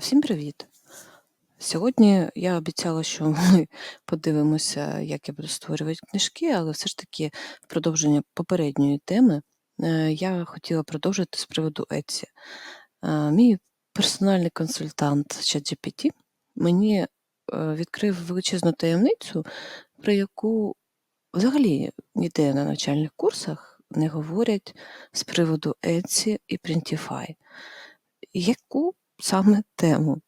Всім привіт! Сьогодні я обіцяла, що ми подивимося, як я буду створювати книжки, але все ж таки в продовження попередньої теми е, я хотіла продовжити з приводу Etsy. Е, Мій персональний консультант ChatGPT мені е, відкрив величезну таємницю, про яку взагалі ніде на навчальних курсах не говорять з приводу Etsy і Printify. Яку саме тему?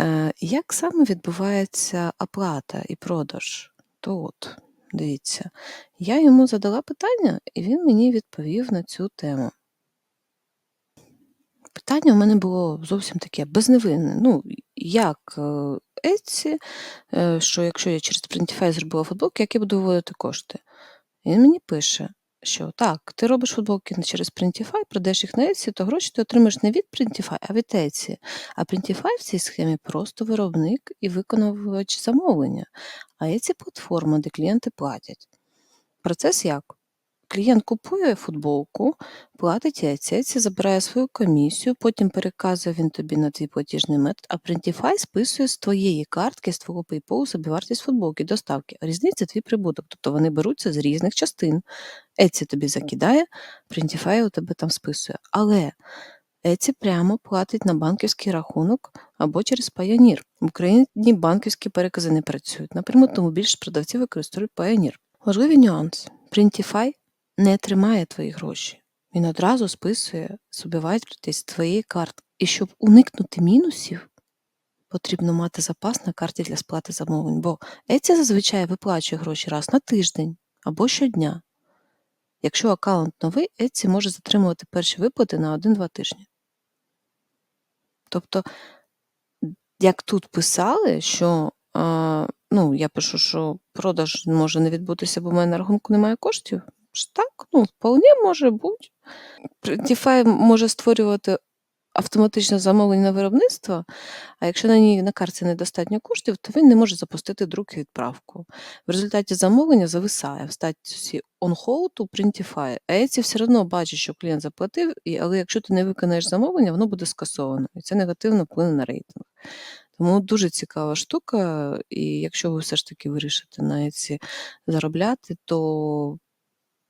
Е, Як саме відбувається оплата і продаж? То дивіться, я йому задала питання, і він мені відповів на цю тему. Питання у мене було зовсім таке безневинне. Ну, як е, Etsy, е, що якщо я через Printify зробила футболки, як я буду виводити кошти? Він мені пише, що так, ти робиш футболки через Printify, продаєш їх на Etsy, то гроші ти отримаєш не від Printify, а від Etsy. А Printify в цій схемі просто виробник і виконувач замовлення, а Etsy – платформа, де клієнти платять. Процес як? Клієнт купує футболку, платить Etsy забирає свою комісію, потім переказує він тобі на твій платіжний метод, а Printify списує з твоєї картки, з твого PayPal собівартість футболки, доставки. Різниця твій прибуток, тобто вони беруться з різних частин. Etsy тобі закидає, Printify у тебе там списує. Але Etsy прямо платить на банківський рахунок або через Payoneer. В Україні банківські перекази не працюють. Напряму, тому більше продавців використовують Payoneer. Важливий нюанс. Printify не тримає твої гроші. Він одразу списує собівартість з твоєї картки. І щоб уникнути мінусів, потрібно мати запас на карті для сплати замовлень, бо Etsy зазвичай виплачує гроші раз на тиждень або щодня. Якщо аккаунт новий, Etsy може затримувати перші виплати на 1-2 тижні. Тобто, як тут писали, що ну, я пишу, що продаж може не відбутися, бо в мене на рахунку немає коштів. Ж Так, ну, вполне може бути. Printify може створювати автоматичне замовлення на виробництво, а якщо на ній на карті недостатньо коштів, то він не може запустити друк і відправку. В результаті замовлення зависає в статусі on hold у Printify, а Etsy все одно бачить, що клієнт заплатив, але якщо ти не виконаєш замовлення, воно буде скасовано. І це негативно вплине на рейтинг. Тому дуже цікава штука, і якщо ви все ж таки вирішите на Etsy заробляти, то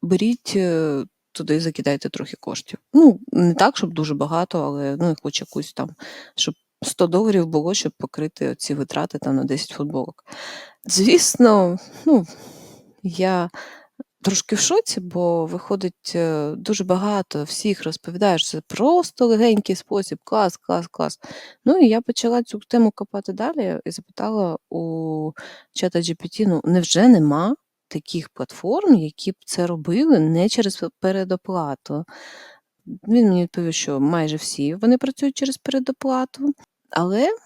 беріть е, туди, закидайте трохи коштів. Ну, не так, щоб дуже багато, але ну, хоч якусь там, щоб 100 доларів було, щоб покрити ці витрати там на 10 футболок. Звісно, ну, я трошки в шоці, бо виходить е, дуже багато всіх розповідає, що це просто легенький спосіб, клас, клас, клас. Ну і я почала цю тему копати далі і запитала у чата GPT, ну невже нема таких платформ, які б це робили не через передоплату? Він мені відповів, що майже всі вони працюють через передоплату, але,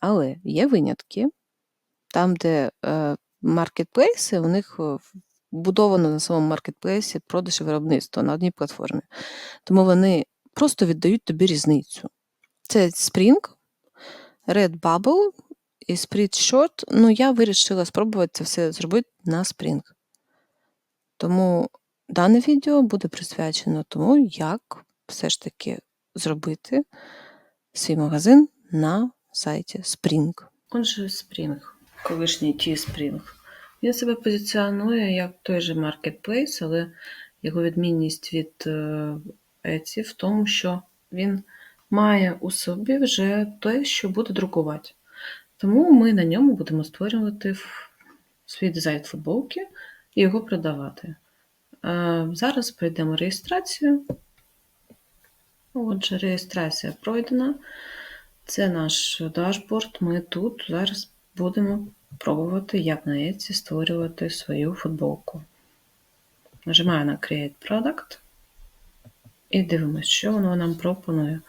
але є винятки. Там, де е, маркетплейси, у них е, вбудовано на самому маркетплейсі продаж і виробництво на одній платформі. Тому вони просто віддають тобі різницю. Це Spring, Redbubble і Spreadshirt. Ну, я вирішила спробувати це все зробити на Spring. Тому дане відео буде присвячено тому, як все ж таки зробити свій магазин на сайті Spring. Отже, Spring, колишній T-Spring. Він себе позиціонує як той же маркетплейс, але його відмінність від е, Etsy в тому, що він має у собі вже те, що буде друкувати. Тому ми на ньому будемо створювати свій дизайн футболки і його продавати. Зараз пройдемо реєстрацію. Отже, реєстрація пройдена. Це наш дашборд. Ми тут зараз будемо пробувати, як на Etsy створювати свою футболку. Нажимаю на Create Product і дивимося, що воно нам пропонує.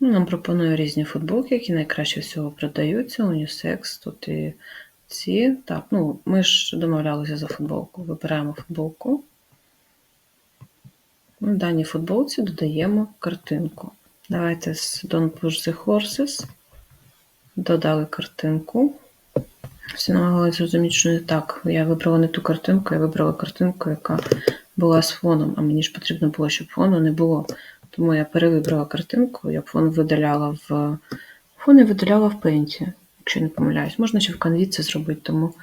Ну, Нам пропонує різні футболки, які найкраще всього продаються. Унісекс, тут і ці. Так, ну, ми ж домовлялися за футболку. Вибираємо футболку. В даній футболці додаємо картинку. Давайте з Don't Push the Horses. Додали картинку. Всі намагалися зрозуміти, що не так. Я вибрала не ту картинку, я вибрала картинку, яка була з фоном, а мені ж потрібно було, щоб фону не було. Тому я перевибрала картинку, я фон видаляла в Фон я видаляла в пенті, якщо не помиляюсь. Можна ще в канві це зробити, тому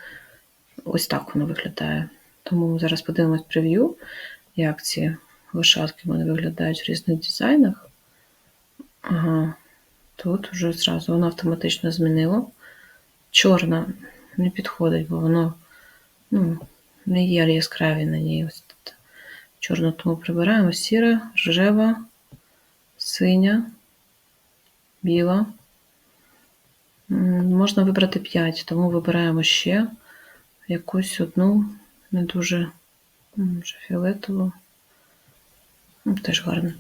ось так воно виглядає. Тому зараз подивимось прев'ю, як ці лошадки вони виглядають в різних дизайнах. Ага, тут вже зразу воно автоматично змінило. Чорна не підходить, бо воно ну, не є яскраві на ній. Ось тут. Чорну тому прибираємо сіра, рожева, синя, біла. Можна вибрати 5, тому вибираємо ще якусь одну не дуже може, фіолетову. Ну, Теж гарно.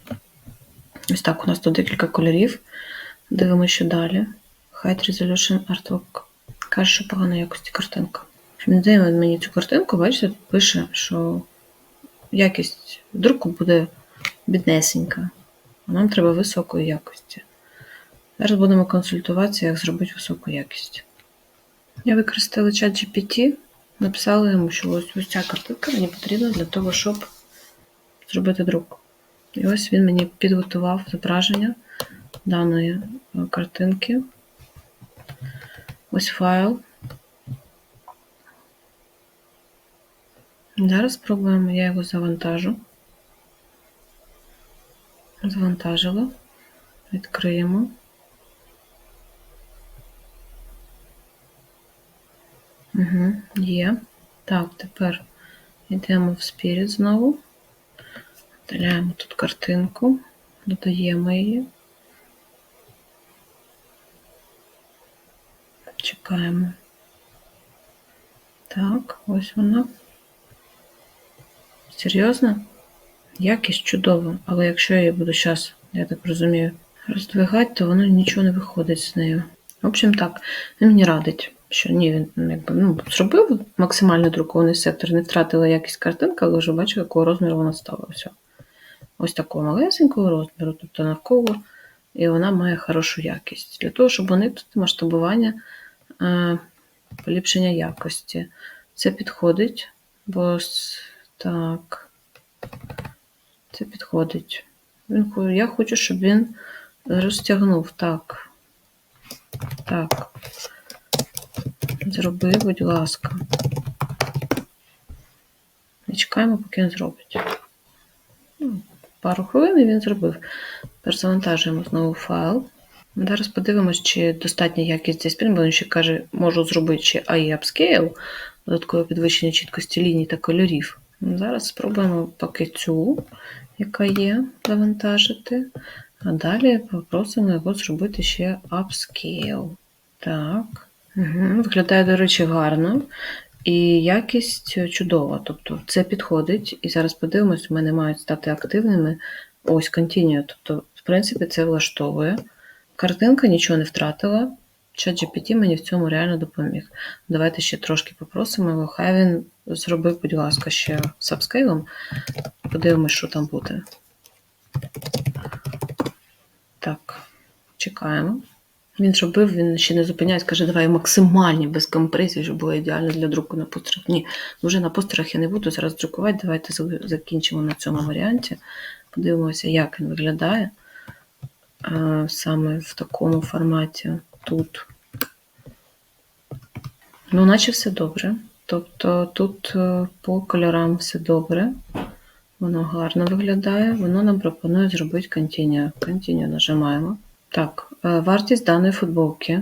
Ось так, у нас тут декілька кольорів. Дивимося, що далі. Height Resolution Artwork. Каже, що поганої якості картинка. Він мені цю картинку, бачите, пише, що якість друку буде біднесенька. А нам треба високої якості. Зараз будемо консультуватися, як зробити високу якість. Я використала чат GPT, написала йому, що ось, ось ця картинка мені потрібна для того, щоб зробити друк. І ось він мені підготував зображення даної е, картинки. Ось файл. Зараз спробуємо, я його завантажу. Завантажила. Відкриємо. Угу, є. Так, тепер йдемо в Spirit знову. Вставляємо тут картинку, додаємо її. Чекаємо. Так, ось вона. Серйозно? Якість чудова, але якщо я її буду зараз, я так розумію, роздвигати, то воно нічого не виходить з нею. В общем, так, він мені радить, що ні, він ну, якби, ну, зробив максимально друкований сектор, не втратила якість картинки, але вже бачу, якого розміру вона стала. Все. Ось такого малесенького розміру, тобто навколо, і вона має хорошу якість. Для того, щоб уникнути масштабування, е, поліпшення якості. Це підходить, бо так, це підходить. Він, я хочу, щоб він розтягнув. Так. Так. Зроби, будь ласка. І чекаємо, поки він зробить. Ну, Пару хвилин і він зробив. Тепер завантажуємо знову файл. Зараз подивимось, чи достатня якість здесь бо він ще каже, можу зробити ще AI Upscale, додаткове підвищення чіткості ліній та кольорів. Зараз спробуємо поки цю, яка є, завантажити. А далі попросимо його зробити ще Upscale. Так. Угу. Виглядає, до речі, гарно. І якість чудова. Тобто це підходить. І зараз подивимось, у мене мають стати активними. Ось Continue. Тобто, в принципі, це влаштовує. Картинка нічого не втратила. ChatGPT мені в цьому реально допоміг. Давайте ще трошки попросимо його. Хай він зробив, будь ласка, ще з апскейлом. Подивимось, що там буде. Так, чекаємо. Він зробив, він ще не зупиняється, каже, давай максимальні без компресії, щоб було ідеально для друку на постерах. Ні, вже на постерах я не буду зараз друкувати. Давайте закінчимо на цьому варіанті. Подивимося, як він виглядає саме в такому форматі тут. Ну, наче все добре. Тобто тут е, по кольорам все добре. Воно гарно виглядає. Воно нам пропонує зробити Continue. Continue нажимаємо. Так, е, вартість даної футболки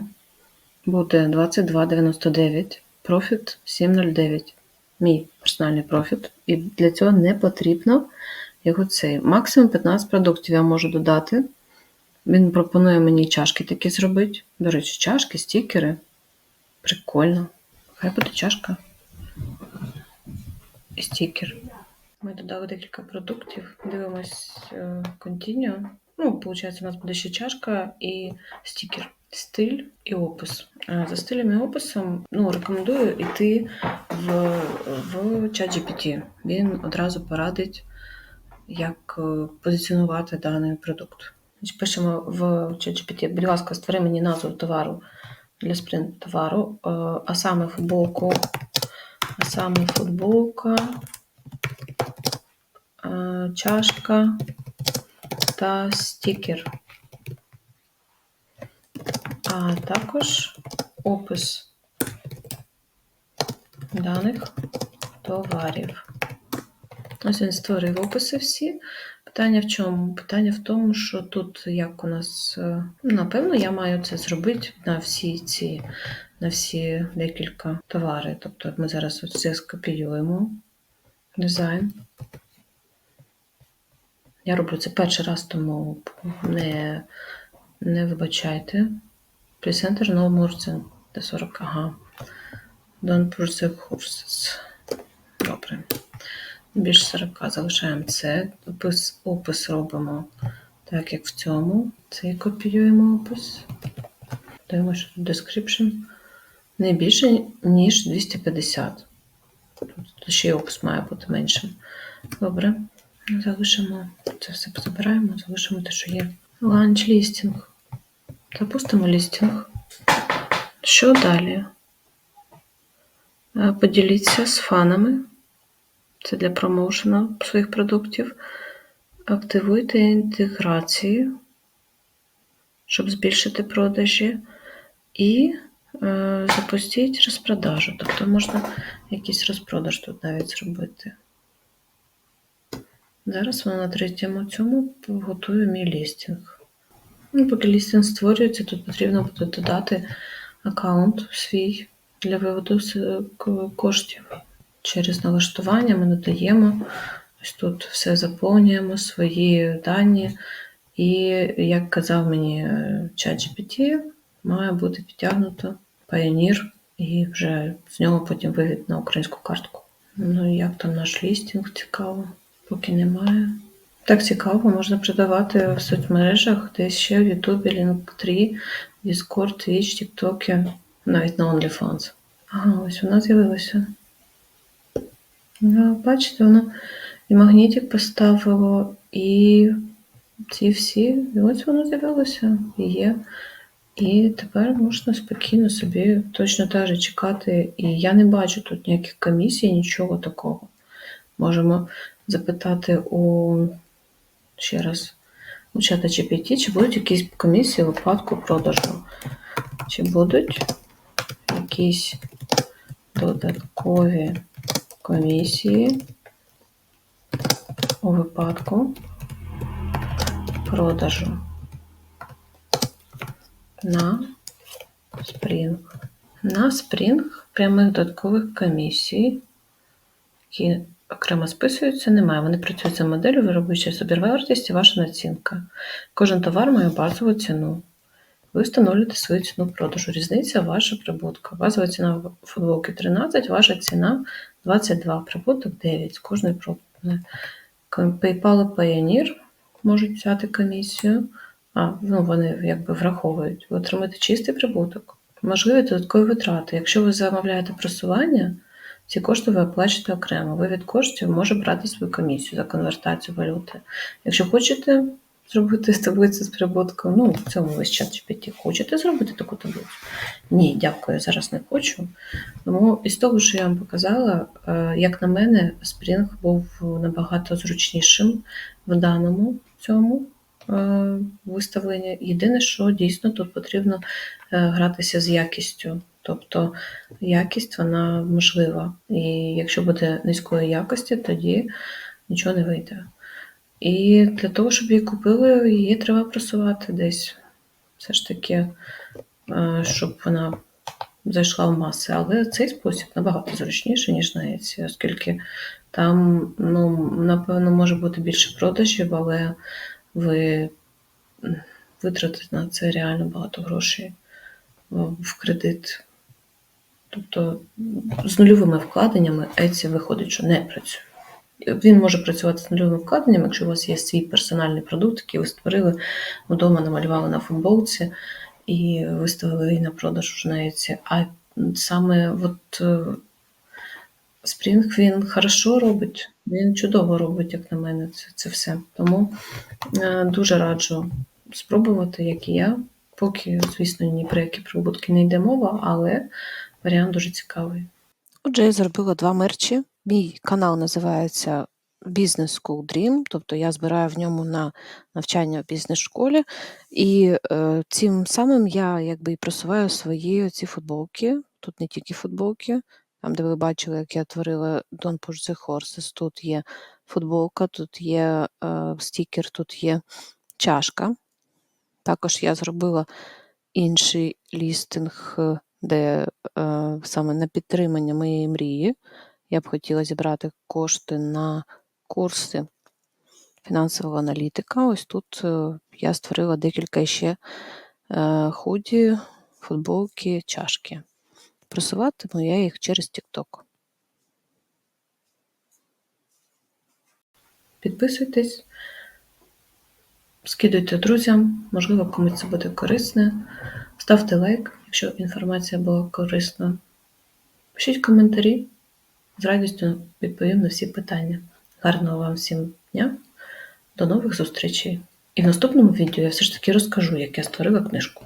буде 22,99, профіт 7,09. Мій персональний профіт. І для цього не потрібно його цей. Максимум 15 продуктів я можу додати. Він пропонує мені чашки такі зробити. До речі, чашки, стікери. Прикольно. Хай буде чашка. Стікер. Ми додали декілька продуктів. Дивимось е, Continue. Ну, виходить, у нас буде ще чашка і стікер. Стиль і опис. Е, За стилем і описом ну, рекомендую йти в, в ChatGPT. Він одразу порадить, як е, позиціонувати даний продукт. Пишемо в ChatGPT, будь ласка, створи мені назву товару для спринт товару, а саме футболку, а саме футболка, чашка та стікер. а також опис даних товарів. Ось він створив описи всі. Питання в чому? Питання в тому, що тут як у нас, е, напевно, я маю це зробити на всі ці, на всі декілька товари. Тобто ми зараз це скопіюємо. Дизайн. Я роблю це перший раз, тому не, не вибачайте. Presenter no more than 40. Ага. Don't push the horses. Добре. Більше 40 залишаємо це. Опис, опис робимо так, як в цьому. Цей копіюємо опис. Даємо, що тут description. Не більше, ніж 250. Тут ще й опис має бути меншим. Добре. Залишимо це все позабираємо, залишимо те, що є. Ланч лістінг. Запустимо лістінг. Що далі? Е, Поділіться з фанами. Це для промоушена своїх продуктів. Активуйте інтеграції, щоб збільшити продажі. І запустіть розпродажу. Тобто можна якийсь розпродаж тут навіть зробити. Зараз вона на третьому цьому готує мій лістинг. Ну, поки лістинг створюється, тут потрібно буде додати аккаунт свій для виводу коштів. Через налаштування ми додаємо, ось тут все заповнюємо, свої дані. І, як казав мені е, ChatGPT, має бути підтягнуто Pioneer і вже з нього потім вивід на українську картку. Ну як там наш лістинг цікаво, поки немає. Так цікаво, можна продавати в соцмережах, десь ще в Ютубі, Linktree, Discord, Twitch, TikTok, навіть на OnlyFans. Ага, ось вона з'явилася. Ну, бачите, воно і магнітик поставило, і ці всі, і ось воно з'явилося, і є. І тепер можна спокійно собі точно же чекати. І я не бачу тут ніяких комісій, нічого такого. Можемо запитати у ще раз у чата GPT, чи будуть якісь комісії у випадку продажу. Чи будуть якісь додаткові комісії у випадку продажу на Spring. На Spring прямих додаткових комісій, які окремо списуються, немає. Вони працюють за моделлю, виробляючи собівартість і ваша націнка. Кожен товар має базову ціну. Ви встановлюєте свою ціну продажу. Різниця ваша прибутка. Базова ціна футболки 13, ваша ціна 22, прибуток 9 з кожної проданої. PayPal і Payoneer можуть взяти комісію. А, ну вони якби враховують. Ви отримаєте чистий прибуток. Можливі додаткові витрати. Якщо ви замовляєте просування, ці кошти ви оплачуєте окремо. Ви від коштів може брати свою комісію за конвертацію валюти. Якщо хочете зробити таблицю з прибутком, ну в цьому весь чат GPT, хочете зробити таку таблицю? Ні, дякую, зараз не хочу. Тому із того, що я вам показала, е, як на мене, Spring був набагато зручнішим в даному цьому е, виставленні. Єдине, що дійсно тут потрібно е, гратися з якістю. Тобто якість вона можлива. І якщо буде низької якості, тоді нічого не вийде. І для того, щоб її купили, її треба просувати десь. Все ж таки, е, щоб вона зайшла в маси. Але цей спосіб набагато зручніший, ніж на Etsy, оскільки там, ну, напевно, може бути більше продажів, але ви витратите на це реально багато грошей е, в кредит. Тобто з нульовими вкладеннями Etsy виходить, що не працює. Він може працювати з нульовими вкладеннями, якщо у вас є свій персональний продукт, який ви створили вдома, намалювали на футболці і виставили її на продаж на Etsy. А саме от Spring він хорошо робить, він чудово робить, як на мене, це, це все. Тому е, дуже раджу спробувати, як і я. Поки, звісно, ні про які прибутки не йде мова, але варіант дуже цікавий. Отже, я зробила два мерчі. Мій канал називається Business School Dream, тобто я збираю в ньому на навчання в бізнес-школі, і е, цим самим я якби і просуваю свої ці футболки. Тут не тільки футболки, там, де ви бачили, як я творила Don't Push the Horses, тут є футболка, тут є е, стікер, тут є чашка. Також я зробила інший лістинг, е, де е, саме на підтримання моєї мрії. Я б хотіла зібрати кошти на курси фінансового аналітика. Ось тут е, я створила декілька ще е, худі, футболки, чашки. Просуватиму я їх через TikTok. Підписуйтесь, скидуйте друзям, можливо, комусь це буде корисне. Ставте лайк, якщо інформація була корисна. Пишіть коментарі, з радістю відповім на всі питання. Гарного вам всім дня, до нових зустрічей! І в наступному відео я все ж таки розкажу, як я створила книжку.